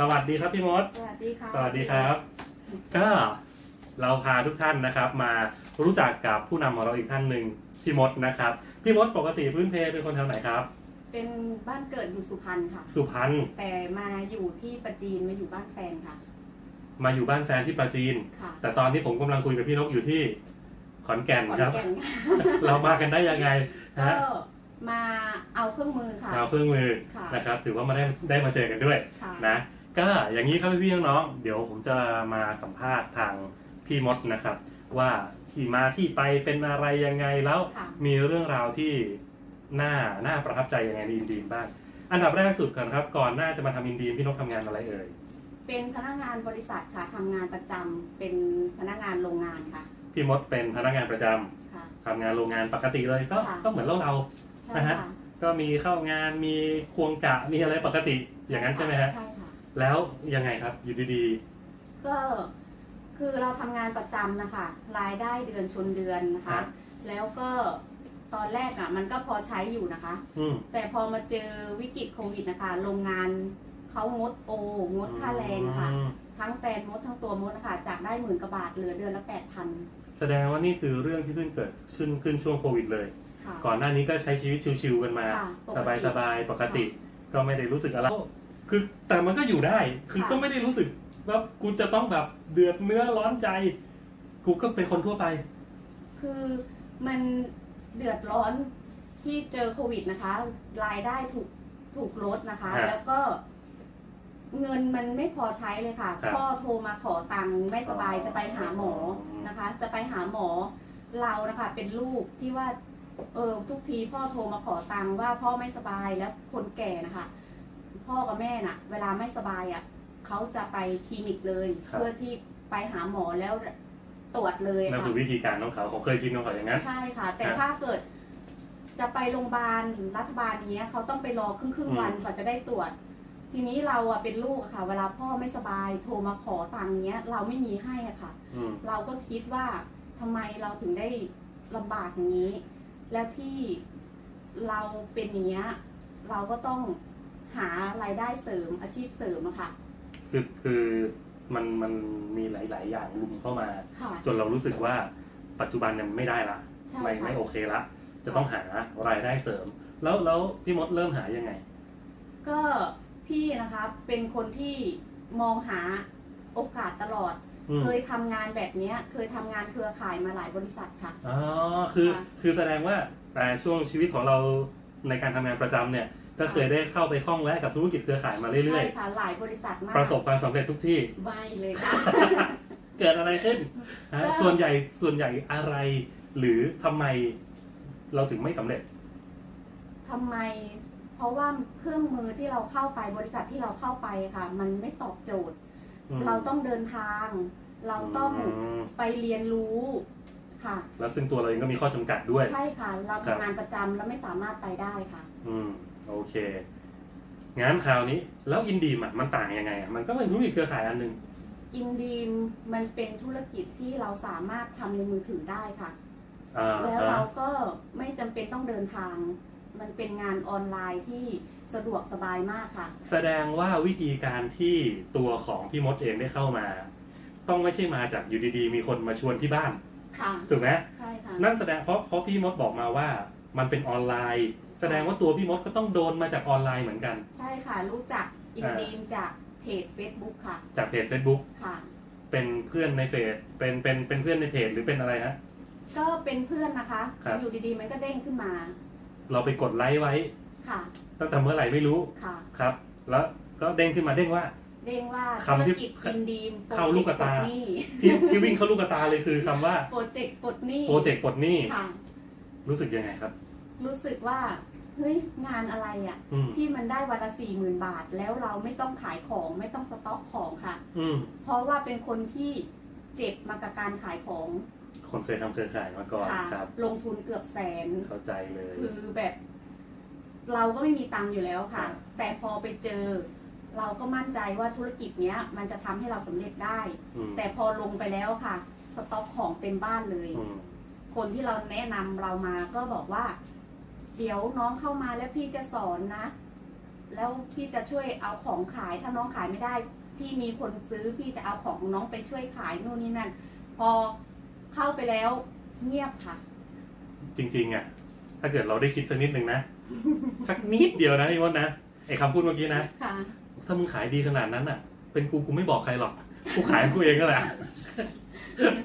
สวัสดีครับพี่มด สวัสดีค่ะสวัสดีครับ ก็เราพาทุกท่านนะครับ มารู้จักกับผู้นำของเราอีกท่านหนึ่งพี่มดนะครับ พี่มดปกติพื้นเพเป็นคนแถวไหนครับ เป็นบ้านเกิดอยู่สุพรรณค่ะ สุพรรณ แต่มาอยู่ที่ประจีนมาอยู่บ้านแฟนค่ะ มาอยู่บ้านแฟนที่ปราจีน ค่ะแต่ตอนที่ผมกำลังคุยกับพี่นกอยู่ที่ขอนแก่นขอนครับ แก่นค่ะเรามากันได้ยังไงก็ฮะมาเอาเครื่องมือค่ะ เอาเครื่องมือค่ะ นะครับ ถือว่ามาได้ได้มาเจอกันด้วยค่ะ นะ ก็อย่างนี้ครับพี่ๆน้องๆเดี๋ยวผมจะมาสัมภาษณ์ทางพี่มดนะครับ ว่าที่มาที่ไปเป็นอะไรยังไงแล้วค่ะ มีเรื่องราวที่น่าน่าประทับใจยังไงในอินดีมบ้าง อันดับแรกสุดก่อนครับ ก่อนหน้าจะมาทำอินดีมพี่นกทำงานอะไรเอ่ยเป็นพนักงานบริษัทค่ะทำงานประจำเป็นพนักงานโรงงานค่ะพี่มดเป็นพนักงานประจำค่ะ ทำงานโรงงานปกติเลยก็ค่ะ ก็เหมือนเราเรา ใช่นะฮะ ค่ะก็มีเข้างานมีควงกะมีอะไรปกติอย่างนั้นใช่ไหมฮะ ใช่ค่ะ แล้วยังไงครับอยู่ดีก็คือเราทำงานประจำนะคะ รายได้เดือนชนเดือนนะครัคะบแล้วก็ตอนแรกอะมันก็พอใช้อยู่นะคะๆอืม แต่พอมาเจอวิกฤตโควิดนะคะ โรงงานเขางดโองดค่าแรงค่ะ อืมทั้งแฟนมดทั้งตัวมดนะคะจากได้หมื่นกว่าบาทเหลือเดือนละแปดพันแสดงว่านี่คือเรื่องที่เพิ่งเกิดขึ้นขึ้นช่วงโควิดเลย ค่ะ ก่อนหน้านี้ก็ใช้ชีวิตชิวๆกันมา ค่ะปกสติบายสบายๆปกติก็ไม่ได้รู้สึกอะไร คือแต่มันก็อยู่ได้ คือค่ะก็ไม่ได้รู้สึกว่ากูจะต้องแบบเดือดเนื้อร้อนใจ กูก็เป็นคนทั่วไป คือมันเดือดร้อนที่เจอโควิดนะคะ รายได้ถูกถูกลดนะคะครับแล้วก็ เงินมันไม่พอใช้เลยค่ะ ครับพ่อโทรมาขอตังค์ไม่สบายอ๋อ จะไปหาหมอนะคะ จะไปหาหมอเรานะคะ เป็นลูกที่ว่า เออทุกทีพ่อโทรมาขอตังค์ว่าพ่อไม่สบายแล้วคนแก่นะคะ พ่อกับแม่น่ะ เวลาไม่สบายอะเขาจะไปคลินิกเลย ครับ เพื่อที่ไปหาหมอแล้วตรวจเลยนั่นค่ะ คือวิธีการของเขาเขาเคยชินของเขาอย่างนั้น ใช่ค่ะ แต่ครับถ้าเกิดจะไปโรงพยาบาลหรือรัฐบาลอย่างเงี้ยเขาต้องไปรอครึ่งครึ่งๆวันอืมกว่าจะได้ตรวจ ทีนี้เราอะเป็นลูกอะค่ะ เวลาพ่อไม่สบายโทรมาขอตังค์เงี้ย เราไม่มีให้อะค่ะ อืม เราก็คิดว่าทำไมเราถึงได้ลำบากอย่างนี้ แล้วที่เราเป็นอย่างเงี้ยเราก็ต้อง หารายได้เสริมอาชีพเสริมอะค่ะ คือคือมันมันมีหลาย ๆ อย่างลุมเข้ามา ค่ะ จนเรารู้สึกว่าปัจจุบันเนี่ยไม่ได้ละใช่ไม่ค่ะ ไม่โอเคละ จะต้องหารายได้เสริม แล้วแล้วพี่มดเริ่มหายังไง ก็พี่นะคะเป็นคนที่มองหาโอกาสตลอด อืมเคยทำงานแบบเนี้ย เคยทำงานเครือข่ายมาหลายบริษัทค่ะ อ๋อคือค่ะ คือแสดงว่าแต่ช่วงชีวิตของเราในการทำงานประจำเนี่ย ก็เคยได้เข้าไปคล้องแวะกับธุรกิจเครือข่ายมาเรื่ใช่อยค่ะหลายบริษัทมากๆประสบความสำเร็จทุกที่ ไม่เลยค่ะ เกิดอะไรขึ้นฮะก็ ส่วนใหญ่ส่วนใหญ่อะไร หรือทำไมเราถึงไม่สำเร็จ ทำไม เพราะว่าเครื่องมือที่เราเข้าไปบริษัทที่เราเข้าไปค่ะ มันไม่ตอบโจทย์ อืมเราต้องเดินทาง เราต้องมไปเรียนรู้ค่ะ แล้วซึ่งตัวเราเองก็มีข้อจำกัดด้วย ใช่ค่ะ เราครับทำงานประจำแล้วไม่สามารถไปได้ค่ะ อืม โอเคงั้นคราวนี้ แล้วอินดีมอะมันต่างยังไงอะมันก็เป็นธุรกิจเครือข่ายอันหนึ่งอินดีมมันเป็นธุรกิจที่เราสามารถทำในมือถือได้ค่ะ อ่าแล้วฮะเราก็ไม่จำเป็นต้องเดินทาง มันเป็นงานออนไลน์ที่สะดวกสบายมากค่ะ แสดงว่าวิธีการที่ตัวของพี่มดเองได้เข้ามา ต้องไม่ใช่มาจากอยู่ดีๆ มีคนมาชวนที่บ้านค่ะ ถูกไหมใช่ค่ะ นั่นแสดงเพราะเพราะพี่มดบอกมาว่ามันเป็นออนไลน์ แสดงว่าตัวพี่มดก็ต้องโดนมาจากออนไลน์เหมือนกัน ใช่ค่ะ รู้จักอินดีมจากเพจ Facebook ค่ะจากเพจ Facebook ค่ะ เป็นเพื่อนในเฟซเป็นเป็นเป็นเพื่อนในเพจหรือเป็นอะไรฮะ ก็เป็นเพื่อนนะคะ ครับ อยู่ดีๆ มันก็เด้งขึ้นมาเราไปกดไลค์ไว้ ค่ะตั้งแต่เมื่อไหร่ไม่รู้ค่ะ ครับ แล้วก็เด้งขึ้นมาเด้งว่า เด้งว่าคำที่ธุรกิจอินดีมเข้าลูกกระตา โปรเจกต์ปลดหนี้ที่ที่วิ่งเข้าลูกกระตาเลยคือคำว่าโปรเจกต์ปลดหนี้โปรเจกต์ปลดหนี้ค่ะ รู้สึกยังไงครับ รู้สึกว่าเฮ้ยงานอะไรอะอืมที่มันได้วันละสี่หมื่นบาท แล้วเราไม่ต้องขายของไม่ต้องสต็อกของค่ะ อืมเพราะว่าเป็นคนที่เจ็บมากับการขายของคนเคยทำเครือข่ายมาก่อนค่ะ ครับ ลงทุนเกือบแสน เข้าใจเลย คือแบบเราก็ไม่มีตังค์อยู่แล้วค่ะ ครับ แต่พอไปเจอ เราก็มั่นใจว่าธุรกิจเนี้ย มันจะทำให้เราสำเร็จได้อืมแต่พอลงไปแล้วค่ะ สต็อกของเต็มบ้านเลย อืมคนที่เราแนะนำเรามาก็บอกว่า เดี๋ยวน้องเข้ามาแล้วพี่จะสอนนะ แล้วพี่จะช่วยเอาของขายถ้าน้องขายไม่ได้ พี่มีคนซื้อพี่จะเอาของของน้องไปช่วยขายนู่นนี่นั่น พอเข้าไปแล้วเงียบค่ะ จริงๆอะ ถ้าเกิดเราได้คิดสักนิดหนึ่งนะ สักนิดเดียวนะพี่มดนะไอ้คำพูดเมื่อกี้นะ ค่ะ ถ้ามึงขายดีขนาดนั้นอะ เป็นกูกูไม่บอกใครหรอก กูขายของกูเองก็แหละ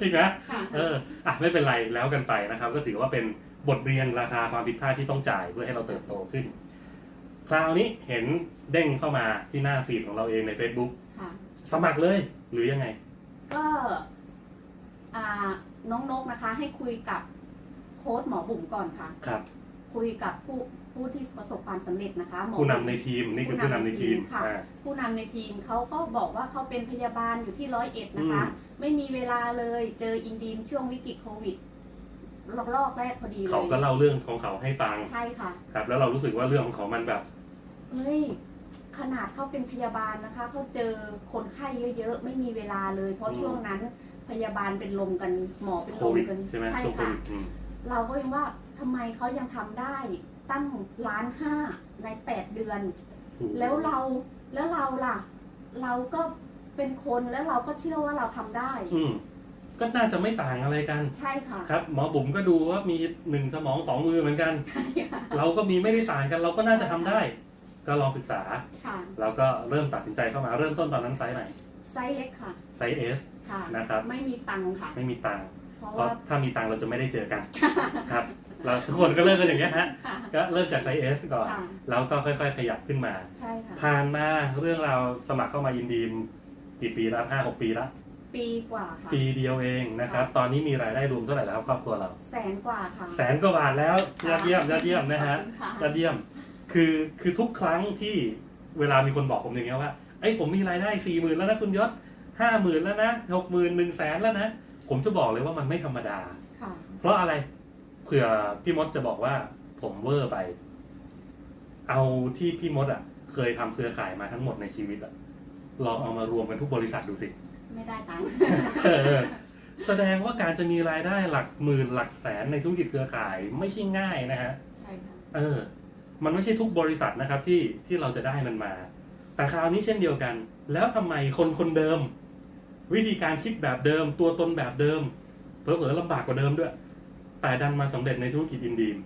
จริงนะค่ะ เออ อะไม่เป็นไรแล้วกันไปนะครับ ก็ถือว่าเป็น บทเรียนราคาความผิดพลาดที่ต้องจ่ายเพื่อให้เราเติบโตขึ้น คราวนี้เห็นเด้งเข้ามาที่หน้าฟีดของเราเองใน Facebook ค่ะ สมัครเลยหรือยังไง ก็อ่าน้องนกนะคะ ให้คุยกับโค้ดหมอบุ๋มก่อนค่ะ ครับ คุยกับผู้ผู้ที่ประสบความสำเร็จนะคะหมอผู้นำบุ๋ม ในทีมนี่คือผู้นำในทีมค่ะ อ่า ผู้นำในทีมเขาก็บอกว่าเขาเป็นพยาบาลอยู่ที่ร้อยเอ็ดนะคะอืมไม่มีเวลาเลยเจออินดีมช่วงวิกฤตโควิด รอบๆแรกพอดีเลเขายก็เล่าเรื่องของเขาให้ฟังใช่ค่ะ ครับ แล้วเรารู้สึกว่าเรื่องของเขามันแบบเฮ้ยขนาดเขาเป็นพยาบาลนะคะเขาเจอคนไข้เยอะๆไม่มีเวลาเลย เพราะอืมช่วงนั้นพยาบาลเป็นลมกันหมอเป็นโคลมวิดกันใช่ไหมใช่ช่วงโคค่ะวิดอืมเราก็ยังว่าทำไมเขายังทำได้ตั้งล้านห้าในแปดเดือน แล้วเราแล้วเราล่ะ เราก็เป็นคนแล้วเราก็เชื่อว่าเราทำได้อืม ก็น่าจะไม่ต่างอะไรกัน ใช่ค่ะครับหมอบุ๋มก็ดูว่ามีหนึ่งสมองสองมือเหมือนกัน ใช่ค่ะเราก็มีไม่ได้ต่างกัน เราก็น่าจะทำได้ ก็ลองศึกษา ค่ะแล้วก็เริ่มตัดสินใจเข้ามาเริ่มต้นตอนนั้นไซส์ไหนไซส์เล็กค่ะ ไซส์เอสค่ะ นะครับ ไม่มีตังค์ค่ะ ไม่มีตังค์เพราะเพราะว่าถ้ามีตังค์เราจะไม่ได้เจอกันครับเราทุกคนก็เริ่มกันอย่างเงี้ยฮะค่ะ ก็เริ่มจากไซส์เอสก่อนค่ะ แล้วก็ค่อยๆ ขยับขึ้นมา ใช่ค่ะผ่านมาเรื่องราวสมัครเข้ามาอินดีมกี่ปีแล้วห้าหกปีละ ปีกว่าค่ะปีเดียวเองนะครับ ตอนนี้มีรายได้รวมเท่าไหร่แล้วครับครอบครัวเรา แสนกว่าค่ะ แสนกว่าบาทแล้วยอดเยี่ยมยอดเยี่ยมนะฮะขอบคุณค่ยอดเยี่ยมคือคือทุกครั้งที่เวลามีคนบอกผมอย่างเงี้ยว่าเอ้ยผมมีรายได้สี่หมื่นแล้วนะคุณยศห้าหมื่นแล้วนะหกหมื่นหนึ่งแสนแล้วนะผมจะบอกเลยว่ามันไม่ธรรมดา ค่ะ เพราะอะไรเผื่อพี่มดจะบอกว่าผมเวอร์ไป เอาที่พี่มดอะ เคยทำเครือข่ายมาทั้งหมดในชีวิตอะลองเอามารวมกันทุกบริษัทดูสิ ไม่ได้ตังค์ เออแสดงว่าการจะมีรายได้หลักหมื่นหลักแสนในธุรกิจเครือข่ายไม่ใช่ง่ายนะฮะ ใช่ค่ะเออ มันไม่ใช่ทุกบริษัทนะครับที่ที่เราจะได้มันมา แต่คราวนี้เช่นเดียวกัน แล้วทำไมคนคนเดิม วิธีการคิดแบบเดิม ตัวตนแบบเดิมเผลอๆลำบากกว่าเดิมด้วย แต่ดันมาสำเร็จในธุรกิจอินดีม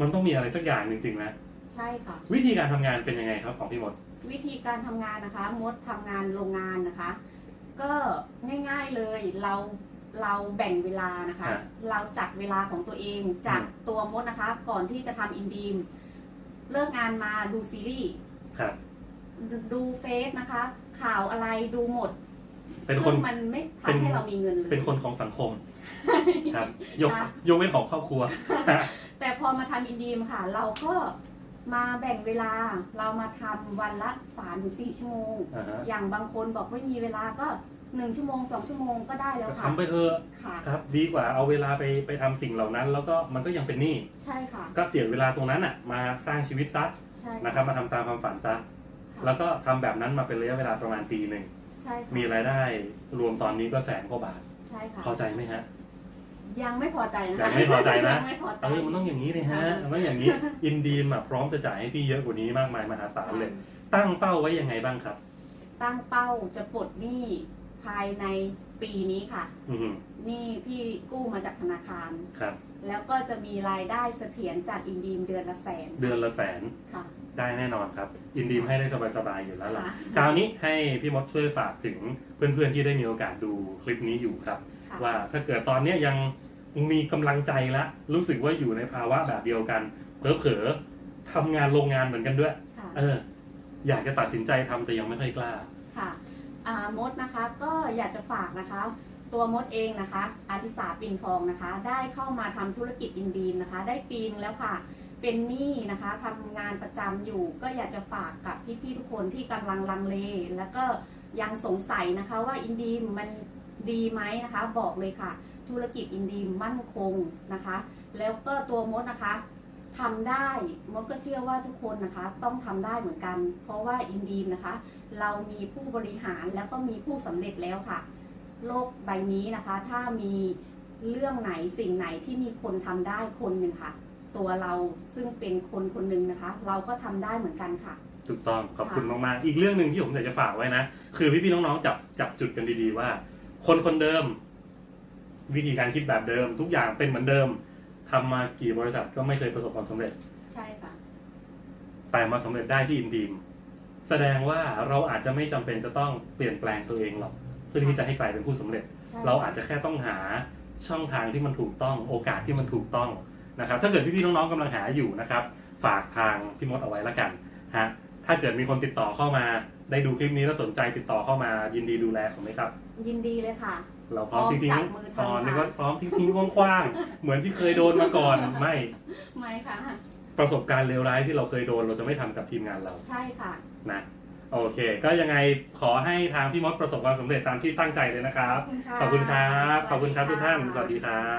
มันต้องมีอะไรสักอย่างจริงๆนะใช่ค่ะ วิธีการทำงานเป็นยังไงครับของพี่มด วิธีการทำงานนะคะ มดทำงานโรงงานนะคะ ก็ง่าย ๆเลยเราเราแบ่งเวลานะคะ ฮะเราจัดเวลาของตัวเองจากอืม ตัวมดนะคะ ก่อนที่จะทำอินดีมเลิกงานมาดูซีรีส์ครับ ดูดูเฟซนะคะ ข่าวอะไรดูหมดเป็นคซึ่น งมันไม่เป็น ทำให้เรามีเงินเลย เป็นคนของสังคมครับ ยกยกเว้นของครอบครัว แต่พอมาทำอินดีมค่ะ เราก็ มาแบ่งเวลาเรามาทำวันละ3-4ชั่วโมง อ่าฮะ อย่างบางคนบอกไม่มีเวลาก็หนึ่งชั่วโมงสองชั่วโมงก็ได้แล้วก็ค่ะทำไปเถอะค่ะ ครับ ดีกว่าเอาเวลาไปไปทำสิ่งเหล่านั้น แล้วก็มันก็ยังเป็นหนี้ใช่ค่ะ ก็เจียดเวลาตรงนั้นอะมาสร้างชีวิตซะใช่นะครับ มาทำตามความฝันซะค่ะแล้วก็ทำแบบนั้นมาเป็นระยะเวลาประมาณปีหนึ่งใช่ค่ะมีรายได้รวมตอนนี้ก็แสนกว่าบาทใช่ค่ะพอใจไหมฮะ ยังไม่พอใจนะคะยังไม่พอใจนะ ยังไม่พอใจ เออมันต้องอย่างนี้เลยฮะมันต้องอย่างนี้ อินดีมอะพร้อมจะจ่ายให้พี่เยอะกว่านี้มากมายมหาศาลเลย ตั้งเป้าไว้ยังไงบ้างครับ ตั้งเป้าจะปลดหนี้ภายในปีนี้ค่ะอือหือหนี้ที่กู้มาจากธนาคาร ครับ แล้วก็จะมีรายได้เสถียรจากอินดีมเดือนละแสนเดือนละแสนค่ะ ได้แน่นอนครับ อินดีมให้ได้สบายๆอยู่แล้วล่ะค่ะ คราวนี้ให้พี่มดช่วยฝากถึงเพื่อนๆที่ได้มีโอกาสดูคลิปนี้อยู่ครับ ค่ะว่าถ้าเกิดตอนเนี้ยยังมีกำลังใจละรู้สึกว่าอยู่ในภาวะแบบเดียวกันเผลอๆทำงานโรงงานเหมือนกันด้วย ค่ะ เออ อยากจะตัดสินใจทำแต่ยังไม่ค่อยกล้า ค่ะอ่ามดนะคะก็อยากจะฝากนะคะ ตัวมดเองนะคะ อาทิสาปินทองนะคะ ได้เข้ามาทำธุรกิจอินดีมนะคะ ได้ปีนึงแล้วค่ะ เป็นหนี้นะคะทำงานประจำอยู่ ก็อยากจะฝากกับพี่ๆทุกคนที่กำลังลังเล แล้วก็ยังสงสัยนะคะว่าอินดีมมัน ดีไหมนะคะ บอกเลยค่ะ ธุรกิจอินดีมั่นคงนะคะ แล้วก็ตัวมดนะคะทำได้มดก็เชื่อว่าทุกคนนะคะ ต้องทำได้เหมือนกัน เพราะว่าอินดีมนะคะ เรามีผู้บริหารแล้วก็มีผู้สำเร็จแล้วค่ะ โลกใบนี้นะคะ ถ้ามีเรื่องไหนสิ่งไหนที่มีคนทำได้คนหนึ่งค่ะ ตัวเราซึ่งเป็นคนคนหนึ่งนะคะ เราก็ทำได้เหมือนกันค่ะ ถูกต้องขอบคุณมากๆ อีกเรื่องหนึ่งที่ผมอยากจะฝากไว้นะ คือพี่ๆน้องๆจับจับจุดกันดีๆว่า คนคนเดิม วิธีการคิดแบบเดิม ทุกอย่างเป็นเหมือนเดิมทำมากี่บริษัทก็ไม่เคยประสบความสำเร็จ ใช่ค่ะ แต่มาสำเร็จได้ที่อินดีมแสดงว่าเราอาจจะไม่จำเป็นจะต้องเปลี่ยนแปลงตัวเองหรอก เพื่อที่จะให้กลายเป็นผู้สำเร็จใช่เราอาจจะแค่ต้องหาช่องทางที่มันถูกต้องโอกาสที่มันถูกต้องนะครับ ถ้าเกิดพี่ๆน้องๆกำลังหาอยู่นะครับ ฝากทางพี่มดเอาไว้ละกันฮะ ถ้าเกิดมีคนติดต่อเข้ามา ได้ดูคลิปนี้แล้วสนใจติดต่อเข้ามายินดีดูแลผมไหมครับ ยินดีเลยค่ะ เราพร้อมพร้อมทิ้งจับๆมือทำตอนนี้ค่ะก็พร้อมทิ้งๆคว้างๆเหมือนที่เคยโดนมาก่อน ไม่ไม่ค่ะ ประสบการณ์เลวร้ายที่เราเคยโดนเราจะไม่ทำกับทีมงานเรา ใช่ค่ะ นะโอเค ก็ยังไงขอให้ทางพี่มดประสบความสำเร็จตามที่ตั้งใจเลยนะครับ ขอบคุณค่ะขอบคุณครับ ขอบคุณครับสวัสดีทุกท่านค่ะสวัสดีครับ